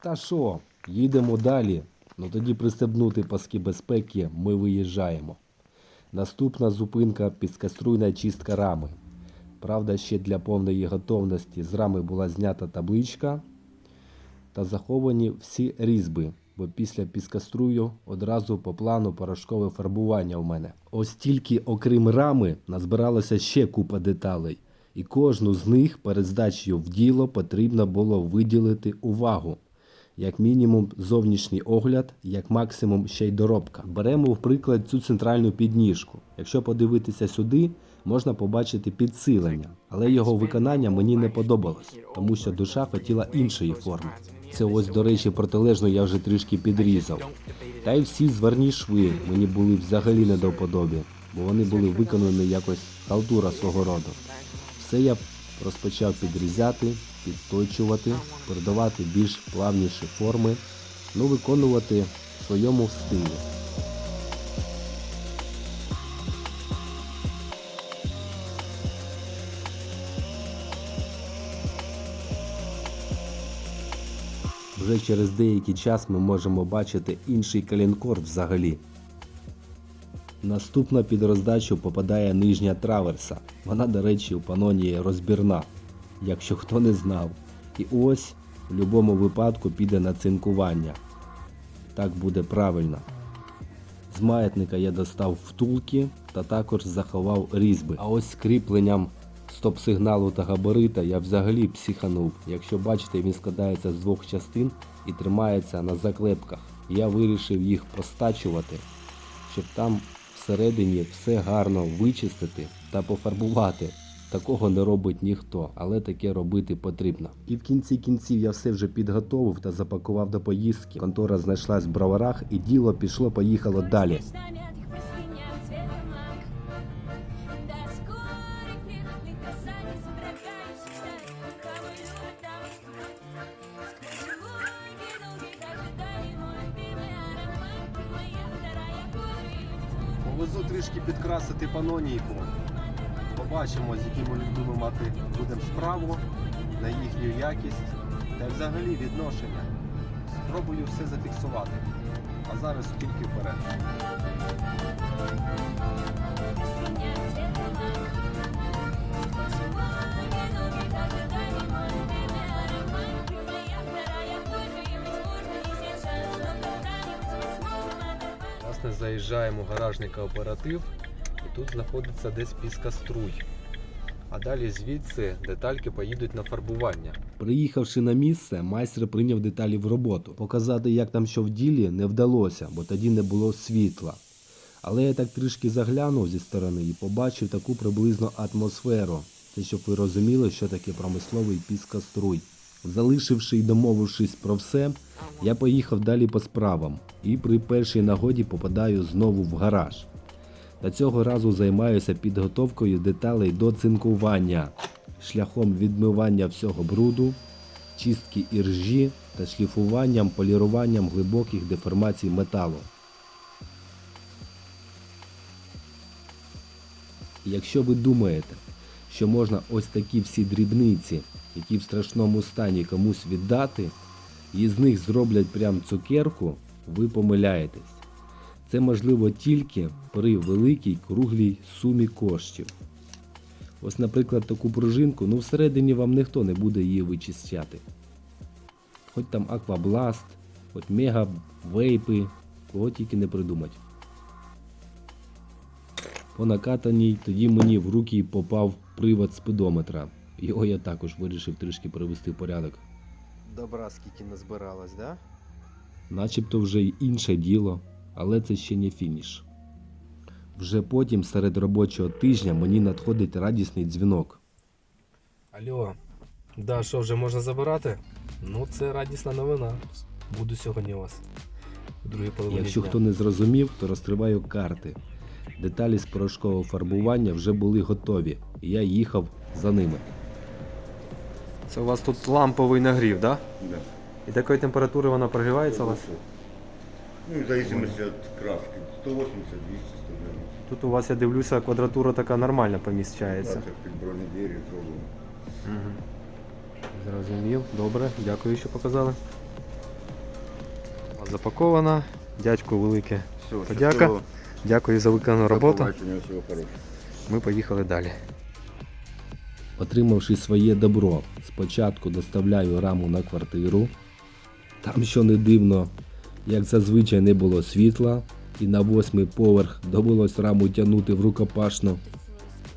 Та що, їдемо далі. Ну тоді пристебнути паски безпеки, ми виїжджаємо. Наступна зупинка піскаструйна чистка рами. Правда, ще для повної готовності з рами була знята табличка та заховані всі різьби, бо після піскаструю одразу по плану порошкове фарбування у мене. Ось тільки окрім рами назбиралося ще купа деталей, і кожну з них перед здачею в діло потрібно було виділити увагу. Як мінімум зовнішній огляд, як максимум ще й доробка. Беремо в приклад цю центральну підніжку. Якщо подивитися сюди, можна побачити підсилення, але його виконання мені не подобалось, тому що душа хотіла іншої форми. Це ось, до речі, протилежно я вже трішки підрізав. Та й всі зварні шви мені були взагалі не до вподоби, бо вони були виконані якось халтура свого роду. Все я розпочав підрізати, підточувати, передавати більш плавніші форми, ну виконувати в своєму стилі. Вже через деякий час ми можемо бачити інший калінкор взагалі. Наступна під роздачу попадає нижня траверса. Вона, до речі, у панонії розбірна, якщо хто не знав. І ось в будь-якому випадку піде на цинкування. Так буде правильно. З маятника я достав втулки та також заховав різьби. А ось з кріпленням стоп-сигналу та габарита я взагалі психанув. Якщо бачите, він складається з двох частин і тримається на заклепках. Я вирішив їх постачувати, щоб там всередині все гарно вичистити та пофарбувати. Такого не робить ніхто, але таке робити потрібно. І в кінці кінців я все вже підготовив та запакував до поїздки. Контора знайшлась в броварах і діло пішло, поїхало далі. Нами от их простыням цвета мак. До скорых ненадных касаний содрогающихся Хаваю там Сквозь живой долгих ожиданий Мой любимый аромат Ты моя вторая курить Повезу трішки підкрасити панонійку. Побачимо, з якими людьми мати будемо справу, на їхню якість та взагалі відношення. Спробую все зафіксувати. А зараз тільки вперед. Простыням цвета мак. Сквозь живой долгих ожиданий Мой любимый аромат Ты моя вторая кожа И быть можно не сейчас Но когда-нибудь мы сможем оторвать Власне, заїжджаємо в гаражний кооператив і тут знаходиться десь піскаструй. А далі звідси детальки поїдуть на фарбування. Приїхавши на місце, майстер прийняв деталі в роботу. Показати, як там що в ділі, не вдалося, бо тоді не було світла. Але я так трішки заглянув зі сторони і побачив таку приблизну атмосферу. Це щоб ви розуміли, що таке промисловий піскоструй. Залишивши й домовившись про все, я поїхав далі по справам і при першій нагоді попадаю знову в гараж. Та цього разу займаюся підготовкою деталей до цинкування, шляхом відмивання всього бруду, чистки іржі та шліфуванням, поліруванням глибоких деформацій металу. Якщо ви думаєте, що можна ось такі всі дрібниці, які в страшному стані комусь віддати, і з них зроблять прям цукерку, ви помиляєтесь. Це можливо тільки при великій круглій сумі коштів. Ось, наприклад, таку пружинку, ну всередині вам ніхто не буде її вичищати. Хоч там аквабласт, хоч мега вейпи, кого тільки не придумать. По накатаній тоді мені в руки попав привод спидометра. Його я також вирішив трішки привести в порядок. Добра скільки назбиралось, да? Начебто вже й інше діло, але це ще не фініш. Вже потім, серед робочого тижня, мені надходить радісний дзвінок. Алло, да, що вже можна забирати? Ну, це радісна новина. Буду сьогодні у вас. У другій половині Якщо дня. хто не зрозумів, то розкриваю карти. Деталі з порошкового фарбування вже були готові, і я їхав за ними. Це у вас тут ламповий нагрів, да? Да. І до якої температури вона прогрівається у вас? Ну, в зависимости от краски. 180, 200, 190. Тут у вас, я дивлюся, квадратура така нормально поміщається. Так, під бронедвері пробуємо. Зрозумів, добре, дякую, що показали. Запакована. Дядьку велике. Все, Подяка. щасливо. Дякую за виконану До роботу. побачення, всього хорошого. Ми поїхали далі. Отримавши своє добро, спочатку доставляю раму на квартиру. Там, що не дивно, як зазвичай не було світла, і на восьмий поверх довелось раму тягнути в рукопашну.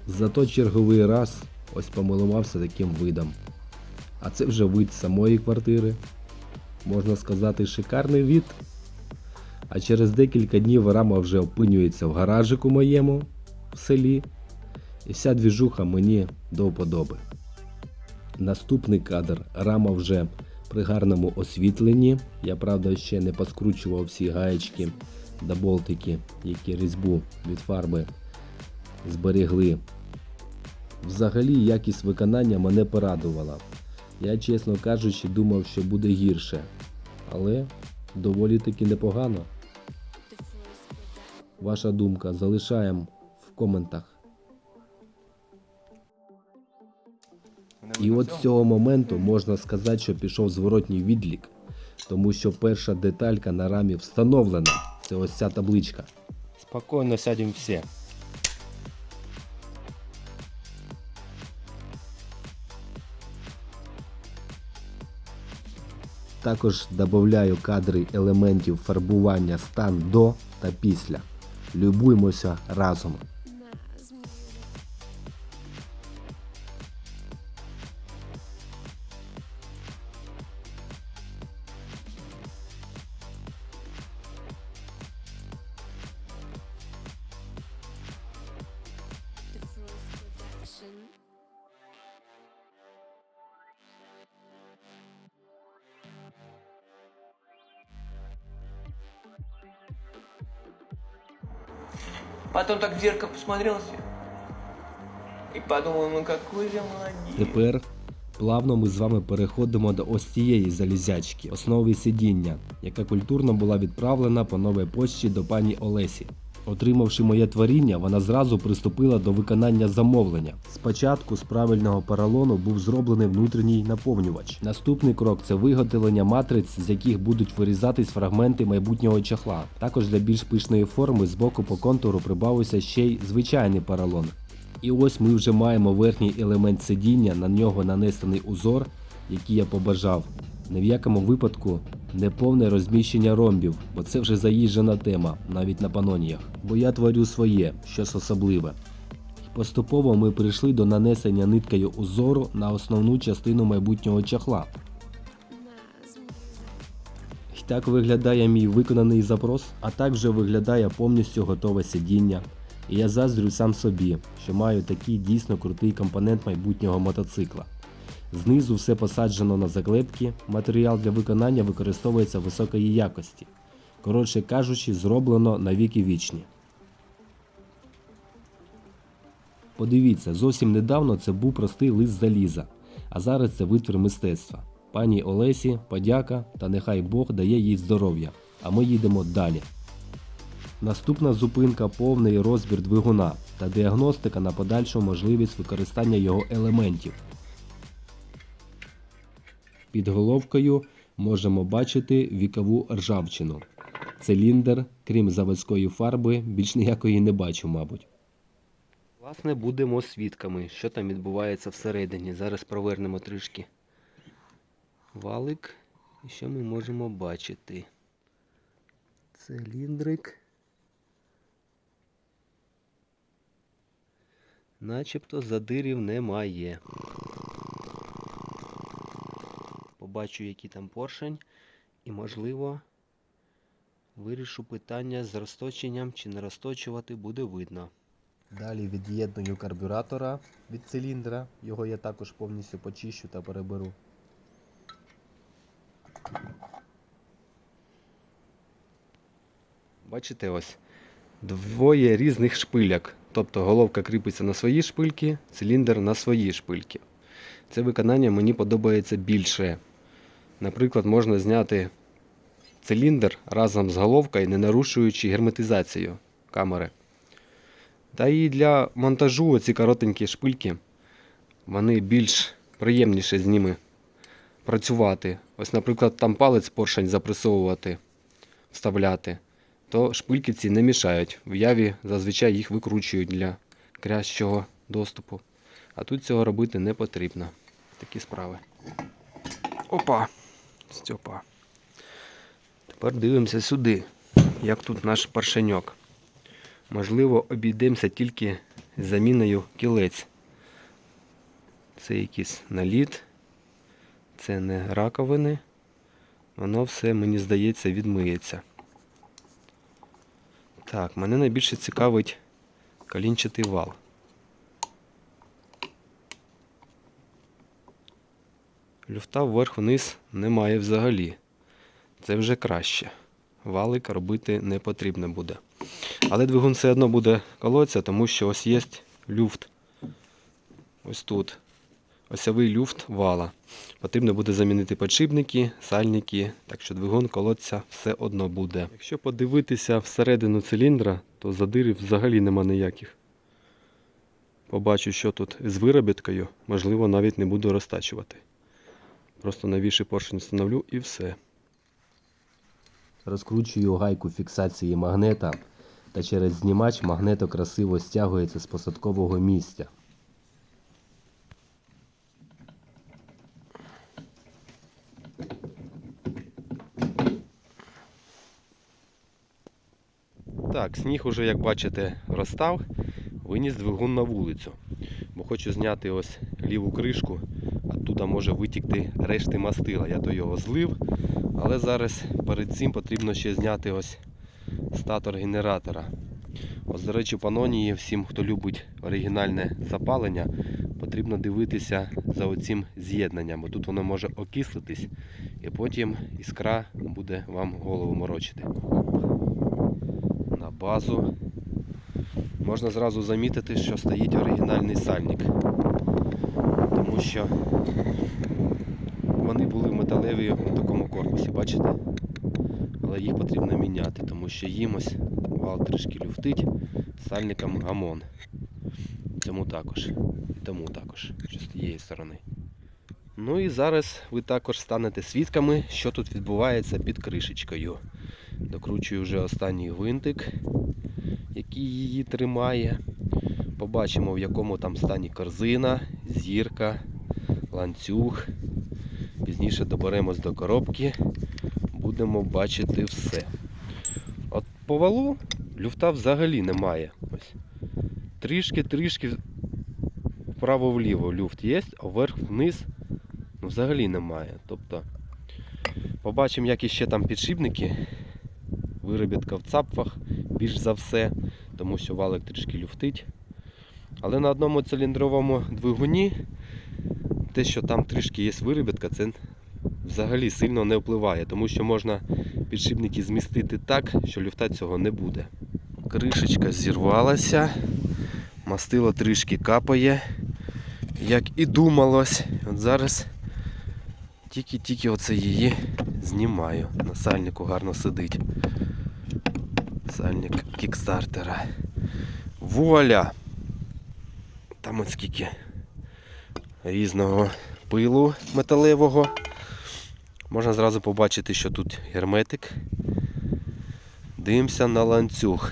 Зато черговий раз ось помилувався таким видом. А це вже вид самої квартири. Можна сказати, шикарний від. А через декілька днів рама вже опинюється в гаражику моєму в селі. І вся двіжуха мені до вподоби. Наступний кадр. Рама вже при гарному освітленні. Я правда ще не поскручував всі гаєчки та болтики, які різьбу від фарби зберегли. Взагалі якість виконання мене порадувала. Я, чесно кажучи, думав, що буде гірше. Але доволі таки непогано. Ваша думка залишаємо в коментах. І от з цього моменту можна сказати, що пішов зворотній відлік, тому що перша деталька на рамі встановлена. Це ось ця табличка. Спокійно сядемо всі. Також додаю кадри елементів фарбування стан до та після. Любуймося разом. Потом так в зеркало посмотрелся і подумав, ну какой же молодець. Тепер плавно ми з вами переходимо до ось цієї залізячки, основи сидіння, яка культурно була відправлена по новій почті до пані Олесі. Отримавши моє творіння, вона зразу приступила до виконання замовлення. Спочатку з правильного поролону був зроблений внутрішній наповнювач. Наступний крок це виготовлення матриць, з яких будуть вирізатись фрагменти майбутнього чохла. Також для більш пишної форми з боку по контуру прибавився ще й звичайний поролон. І ось ми вже маємо верхній елемент сидіння, на нього нанесений узор, який я побажав. Ні в якому випадку не повне розміщення ромбів, бо це вже заїжджена тема, навіть на паноніях. Бо я творю своє, щось особливе. Поступово ми прийшли до нанесення ниткою узору на основну частину майбутнього чохла. І так виглядає мій виконаний запрос, а так вже виглядає повністю готове сидіння. І я заздрю сам собі, що маю такий дійсно крутий компонент майбутнього мотоцикла. Знизу все посаджено на заклепки, матеріал для виконання використовується високої якості. Коротше кажучи, зроблено на віки вічні. Подивіться, зовсім недавно це був простий лист заліза, а зараз це витвір мистецтва. Пані Олесі, подяка та нехай Бог дає їй здоров'я. А ми їдемо далі. Наступна зупинка повний розбір двигуна та діагностика на подальшу можливість використання його елементів. Під головкою можемо бачити вікову ржавчину. Циліндр, крім заводської фарби, більш ніякої не бачу, мабуть. Власне, будемо свідками, що там відбувається всередині. Зараз провернемо трішки валик. І що ми можемо бачити? Циліндрик. Начебто задирів немає. Побачу, який там поршень, і, можливо, вирішу питання з розточенням чи не розточувати буде видно. Далі від'єдную карбюратора від циліндра. Його я також повністю почищу та переберу. Бачите ось двоє різних шпиляк. Тобто головка кріпиться на свої шпильки, циліндр на свої шпильки. Це виконання мені подобається більше. Наприклад, можна зняти циліндр разом з головкою, не нарушуючи герметизацію камери. Та і для монтажу ці коротенькі шпильки, вони більш приємніше з ними працювати. Ось, наприклад, там палець поршень запресовувати. вставляти, то шпильки ці не мішають. В яві зазвичай їх викручують для кращого доступу. А тут цього робити не потрібно. Такі справи. Опа! Стьопа. Тепер дивимося сюди, як тут наш паршеньок. Можливо, обійдемося тільки заміною кілець. Це якийсь наліт, це не раковини. Воно все, мені здається, відмиється. Так, мене найбільше цікавить колінчатий вал. Люфта вверх-вниз немає взагалі. Це вже краще. Валик робити не потрібно буде. Але двигун все одно буде колотися, тому що ось є люфт. Ось тут. Осьовий люфт вала. Потрібно буде замінити подшипники, сальники, так що двигун колоться все одно буде. Якщо подивитися всередину циліндра, то задирів взагалі нема ніяких. Побачу, що тут з виробіткою, можливо, навіть не буду розтачувати. Просто новіший поршень встановлю і все. Розкручую гайку фіксації магнета та через знімач магнето красиво стягується з посадкового місця. Так, сніг уже, як бачите, розстав. Виніс двигун на вулицю. Бо хочу зняти ось ліву кришку, оттуда може витікти решти мастила. Я то його злив. Але зараз перед цим потрібно ще зняти ось статор генератора. Ось, до речі, панонії, всім, хто любить оригінальне запалення, потрібно дивитися за оцим з'єднанням, бо тут воно може окислитись, і потім іскра буде вам голову морочити. На базу. Можна зразу замітити, що стоїть оригінальний сальник. Тому що вони були металеві у такому корпусі, бачите? Але їх потрібно міняти, тому що їм ось вал трішки люфтить, сальникам гамон. Цьому також. Тому також, що з тієї сторони. Ну і зараз ви також станете свідками, що тут відбувається під кришечкою. Докручую вже останній гвинтик, який її тримає. Побачимо, в якому там стані корзина, зірка, ланцюг. Пізніше доберемось до коробки, будемо бачити все. От по валу люфта взагалі немає. Трішки-трішки вправо-вліво люфт є, а вверх-вниз ну, взагалі немає. Тобто побачимо, як іще там підшипники. Виробітка в цапфах більш за все, тому що валик трішки люфтить. Але на одному циліндровому двигуні те, що там трішки є виробітка, це взагалі сильно не впливає, тому що можна підшипники змістити так, що люфта цього не буде. Кришечка зірвалася, мастило трішки капає, як і думалось. От зараз тільки-тільки оце її знімаю. На сальнику гарно сидить. Сальник кікстартера. Вуаля! Там от скільки різного пилу металевого. Можна зразу побачити, що тут герметик. Дивимося на ланцюг.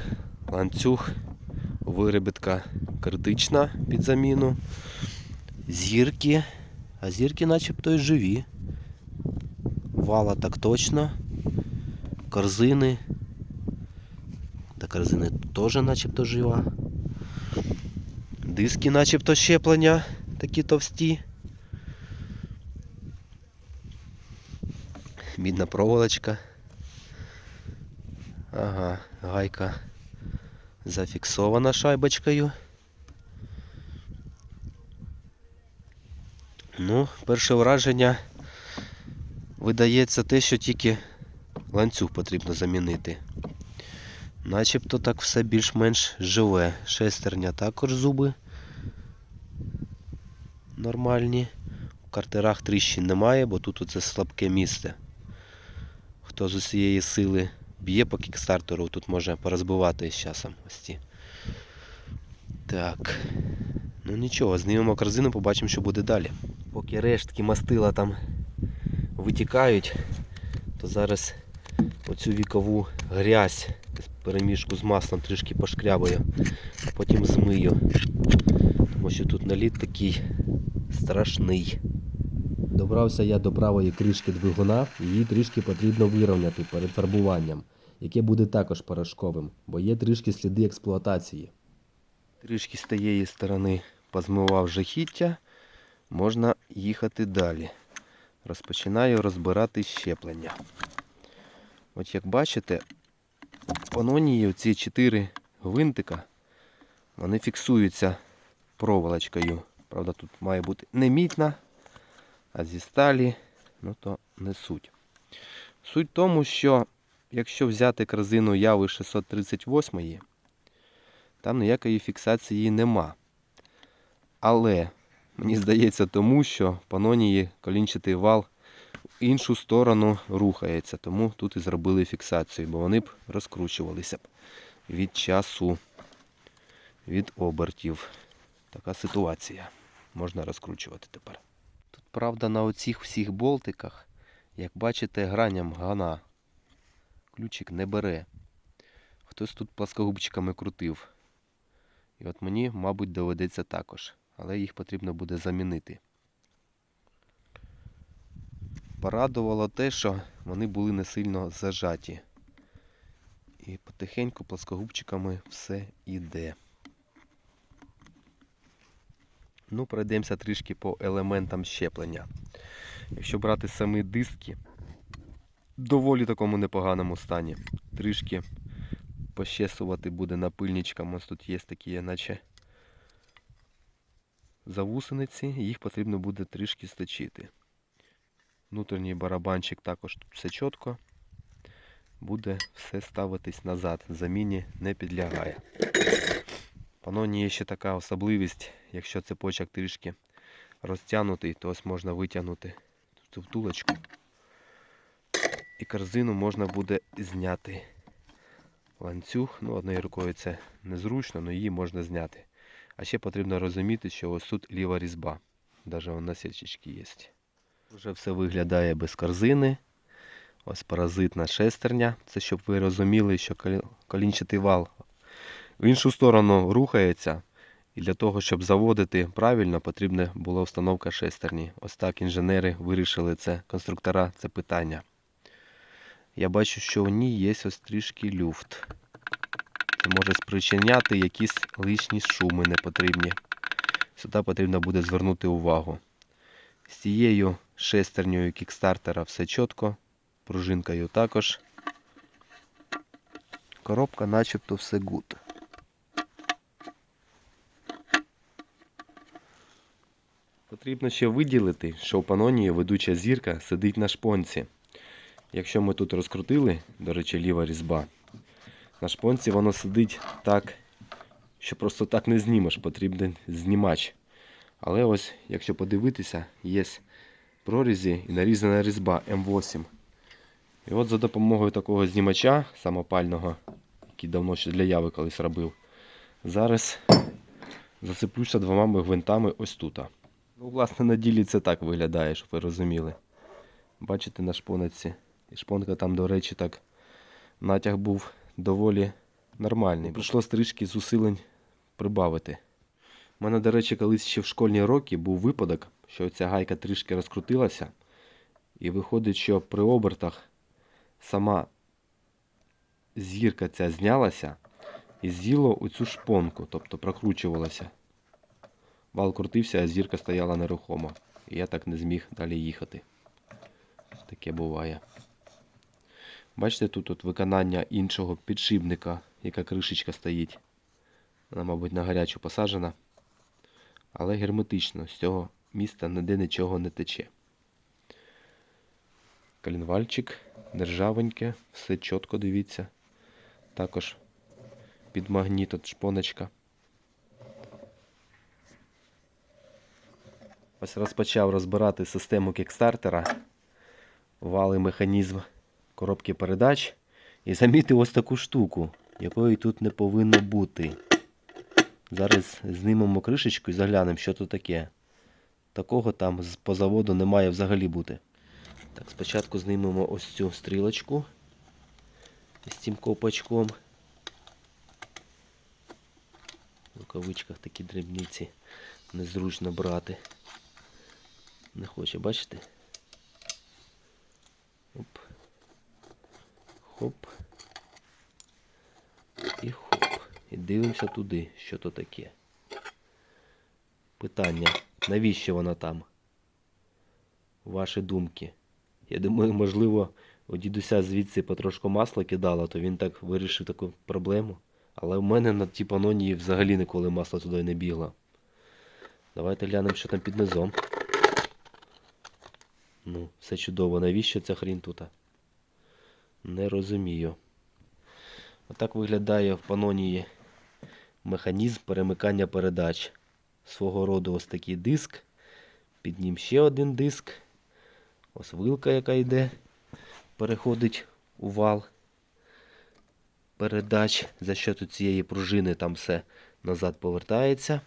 Ланцюг виробітка критична під заміну. Зірки. А зірки начебто й живі. Вала так точно. Корзини. Та корзини теж начебто жива. Диски начебто щеплення такі товсті. Мідна проволочка. Ага, гайка зафіксована шайбочкою. Ну, перше враження видається те, що тільки ланцюг потрібно замінити. Начебто так все більш-менш живе. Шестерня також зуби нормальні. В картерах тріщин немає, бо тут оце слабке місце. Хто з усієї сили б'є по кікстартеру, тут може порозбивати з часом ось ці. Так. Ну нічого, знімемо корзину, побачимо, що буде далі. Поки рештки мастила там витікають, то зараз оцю вікову грязь перемішку з маслом трішки пошкрябаю, а потім змию. Тому що тут наліт такий страшний. Добрався я до правої кришки двигуна, її трішки потрібно вирівняти перед фарбуванням, яке буде також порошковим, бо є трішки сліди експлуатації. Трішки з тієї сторони позмивав жахіття, можна їхати далі. Розпочинаю розбирати щеплення. От як бачите, панонії ці чотири гвинтика, вони фіксуються проволочкою. Правда, тут має бути не мідна, а зі сталі, ну то не суть. Суть в тому, що якщо взяти корзину Яви 638, там ніякої фіксації нема. Але мені здається тому, що панонії колінчатий вал в іншу сторону рухається, тому тут і зробили фіксацію, бо вони б розкручувалися б від часу, від обертів. Така ситуація. Можна розкручувати тепер. Тут, правда, на оцих всіх болтиках, як бачите, граням гана. Ключик не бере. Хтось тут пласкогубчиками крутив. І от мені, мабуть, доведеться також, але їх потрібно буде замінити. Порадувало те, що вони були не сильно зажаті. І потихеньку пласкогубчиками все йде. Ну, пройдемося трішки по елементам щеплення. Якщо брати самі диски, доволі такому непоганому стані. Трішки пощесувати буде напильничком. Ось тут є такі, наче завусениці, їх потрібно буде трішки сточити. Внутрішній барабанчик також тут все чітко. Буде все ставитись назад, заміні не підлягає. Паноні є ще така особливість, якщо цепочок трішки розтягнутий, то ось можна витягнути цю втулочку. І корзину можна буде зняти ланцюг. Ну, однією рукою це незручно, але її можна зняти. А ще потрібно розуміти, що ось тут ліва різьба. Навіть вон насічечки є. Вже все виглядає без корзини. Ось паразитна шестерня. Це щоб ви розуміли, що колі- колінчатий вал в іншу сторону рухається. І для того, щоб заводити правильно, потрібна була установка шестерні. Ось так інженери вирішили це, конструктора, це питання. Я бачу, що у ній є ось трішки люфт. Це може спричиняти якісь лишні шуми непотрібні. Сюди потрібно буде звернути увагу. З цією шестернею кікстартера все чітко, пружинкою також. Коробка начебто все гуд. Потрібно ще виділити, що в панонії ведуча зірка сидить на шпонці. Якщо ми тут розкрутили, до речі, ліва різьба, на шпонці воно сидить так, що просто так не знімеш, потрібен знімач. Але ось, якщо подивитися, є прорізі і нарізана різьба М8. І от за допомогою такого знімача самопального, який давно ще для яви колись робив, зараз зацеплюся двома гвинтами ось тут. Ну, власне, на ділі це так виглядає, щоб ви розуміли. Бачите на шпониці. І шпонка там, до речі, так натяг був доволі нормальний. Прийшлось трішки зусилень прибавити. У мене, до речі, колись ще в школьні роки був випадок, що ця гайка трішки розкрутилася. І виходить, що при обертах сама зірка ця знялася і з'їло оцю шпонку, тобто прокручувалася. Вал крутився, а зірка стояла нерухомо. І я так не зміг далі їхати. Таке буває. Бачите, тут от виконання іншого підшипника, яка кришечка стоїть. Вона, мабуть, на гарячу посаджена. Але герметично, з цього міста ніде нічого не тече. Калінвальчик, державеньке, все чітко дивіться. Також під магніт от шпоночка. Ось розпочав розбирати систему кікстартера, вали механізм коробки передач і замітив ось таку штуку, якої тут не повинно бути. Зараз знімемо кришечку і заглянемо, що тут таке. Такого там по заводу не має взагалі бути. Так, спочатку знімемо ось цю стрілочку. з цим ковпачком. В рукавичках такі дрібниці незручно брати. Не хоче, бачите? Оп. Хоп. І хоп. І дивимося туди, що то таке. Питання, навіщо вона там? Ваші думки. Я думаю, можливо, у дідуся звідси потрошку масла кидало, то він так вирішив таку проблему. Але в мене на тій панонії взагалі ніколи масло туди не бігло. Давайте глянемо, що там під низом. Ну, все чудово. Навіщо ця хрінь тут? Не розумію. Отак виглядає в панонії механізм перемикання передач. Свого роду ось такий диск. Під ним ще один диск. Ось вилка, яка йде, переходить у вал передач. За що тут цієї пружини там все назад повертається.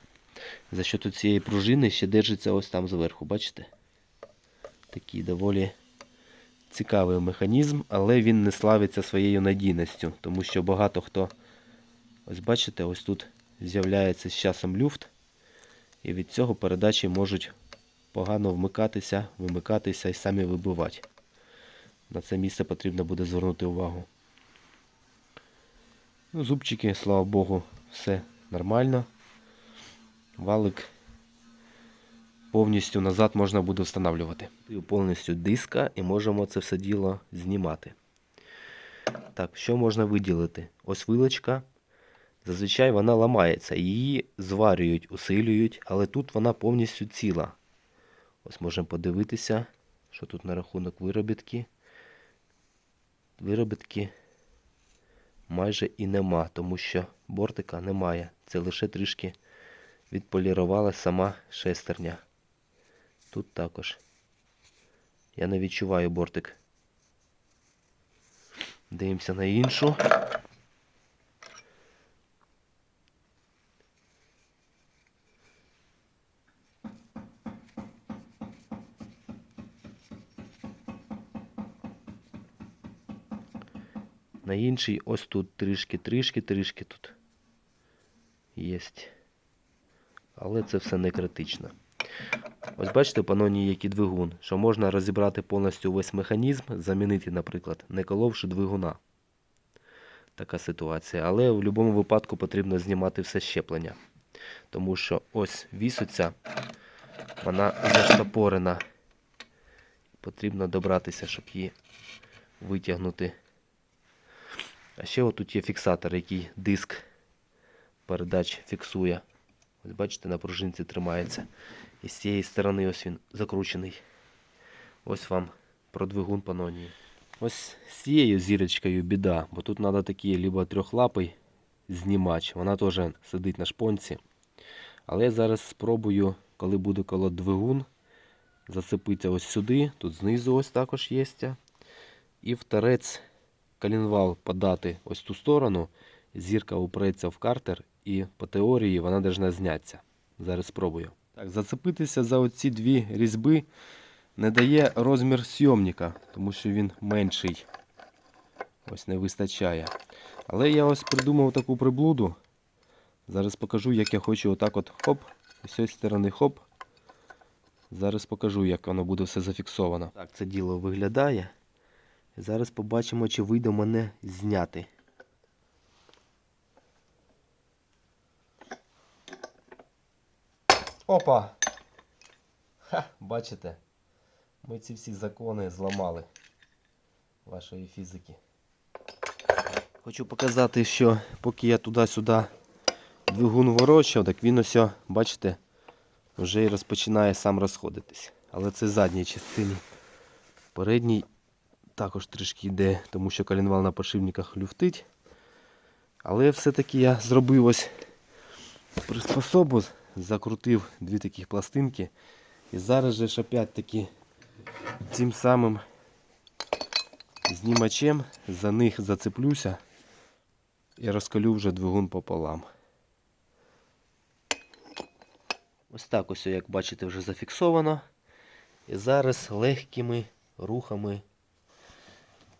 За що тут цієї пружини ще держиться ось там зверху, бачите? Такий доволі цікавий механізм, але він не славиться своєю надійністю, тому що багато хто, ось бачите, ось тут з'являється з часом люфт, і від цього передачі можуть погано вмикатися, вимикатися і самі вибивати. На це місце потрібно буде звернути увагу. Ну, зубчики, слава Богу, все нормально. Валик повністю назад можна буде встановлювати. Повністю диска і можемо це все діло знімати. Так, що можна виділити? Ось вилочка. Зазвичай вона ламається. Її зварюють, усилюють, але тут вона повністю ціла. Ось можемо подивитися, що тут на рахунок виробітки. Виробітки майже і нема, тому що бортика немає. Це лише трішки відполірувала сама шестерня. Тут також. Я не відчуваю бортик. Дивимося на іншу. На іншій ось тут трішки, трішки, трішки тут єсть. Але це все не критично. Ось бачите, паноні, який двигун, що можна розібрати повністю весь механізм, замінити, наприклад, не коловши двигуна. Така ситуація. Але в будь-якому випадку потрібно знімати все щеплення. Тому що ось вісуця, вона заштопорена. Потрібно добратися, щоб її витягнути. А ще отут є фіксатор, який диск передач фіксує. Ось бачите, на пружинці тримається. І з цієї сторони ось він закручений. Ось вам про двигун панонії. Ось з цією зірочкою біда, бо тут треба такий либо трьохлапий знімач. Вона теж сидить на шпонці. Але я зараз спробую, коли буде коло двигун, зацепитися ось сюди. Тут знизу ось також є. І в торець коленвал подати ось ту сторону. Зірка упреться в картер і по теорії вона повинна знятися. Зараз спробую. Так, зацепитися за оці дві різьби не дає розмір сйомника, тому що він менший. Ось не вистачає. Але я ось придумав таку приблуду. Зараз покажу, як я хочу отак от хоп, з цієї сторони хоп. Зараз покажу, як воно буде все зафіксовано. Так, це діло виглядає. Зараз побачимо, чи вийде мене зняти. Опа! Ха, бачите? Ми ці всі закони зламали вашої фізики. Хочу показати, що поки я туди-сюди двигун ворочав, так він ось, бачите, вже і розпочинає сам розходитись. Але це задній частині. Передній також трішки йде, тому що коленвал на подшипниках люфтить. Але все-таки я зробив ось приспособу, закрутив дві таких пластинки. І зараз же ж опять таки цим самим знімачем за них зацеплюся і розколю вже двигун пополам. Ось так ось, як бачите, вже зафіксовано. І зараз легкими рухами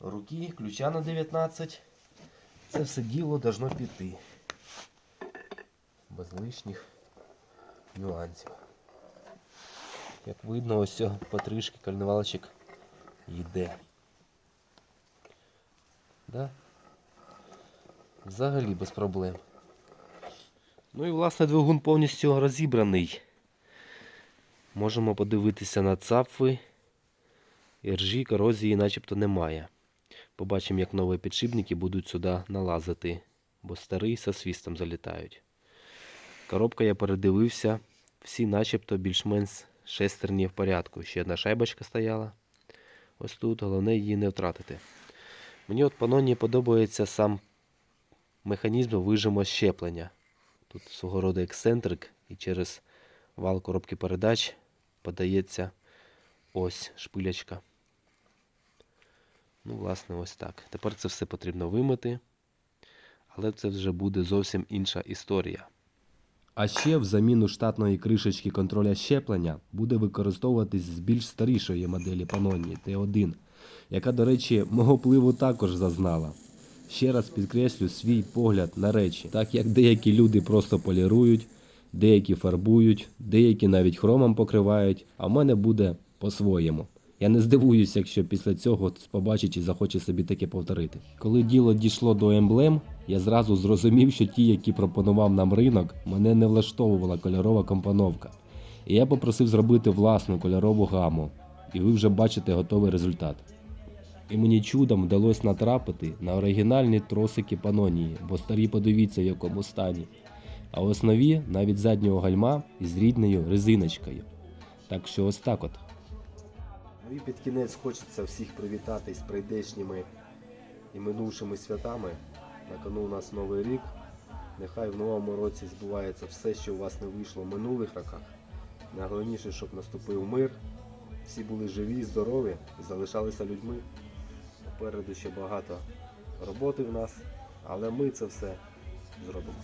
руки, ключа на 19. Це все діло должно піти. Без лишніх нюансів. Як видно, ось потрішки кальнувальчик йде. Да? Взагалі без проблем. Ну і власне двигун повністю розібраний. Можемо подивитися на цапфи. Іржі, корозії начебто немає. Побачимо, як нові підшипники будуть сюди налазити, бо старий со свістом залітають. Коробка я передивився, всі начебто більш-менш шестерні в порядку. Ще одна шайбочка стояла. Ось тут, головне її не втратити. Мені от паноні подобається сам механізм вижимо щеплення. Тут свого роду ексцентрик і через вал коробки передач подається ось шпилячка. Ну, власне, ось так. Тепер це все потрібно вимити, але це вже буде зовсім інша історія. А ще в заміну штатної кришечки контроля щеплення буде використовуватись з більш старішої моделі Panoni T1, яка, до речі, мого впливу також зазнала. Ще раз підкреслю свій погляд на речі, так як деякі люди просто полірують, деякі фарбують, деякі навіть хромом покривають, а в мене буде по-своєму. Я не здивуюся, якщо після цього побачить і захоче собі таке повторити. Коли діло дійшло до емблем, я зразу зрозумів, що ті, які пропонував нам ринок, мене не влаштовувала кольорова компоновка. І я попросив зробити власну кольорову гаму, і ви вже бачите готовий результат. І мені чудом вдалося натрапити на оригінальні тросики Панонії, бо старі подивіться в якому стані. А ось нові навіть заднього гальма із рідною резиночкою. Так що ось так от. Ну і під кінець хочеться всіх привітати з прийдешніми і минувшими святами. На кону у нас новий рік. Нехай в новому році збувається все, що у вас не вийшло в минулих роках. Найголовніше, щоб наступив мир, всі були живі, здорові залишалися людьми. Попереду ще багато роботи в нас, але ми це все зробимо.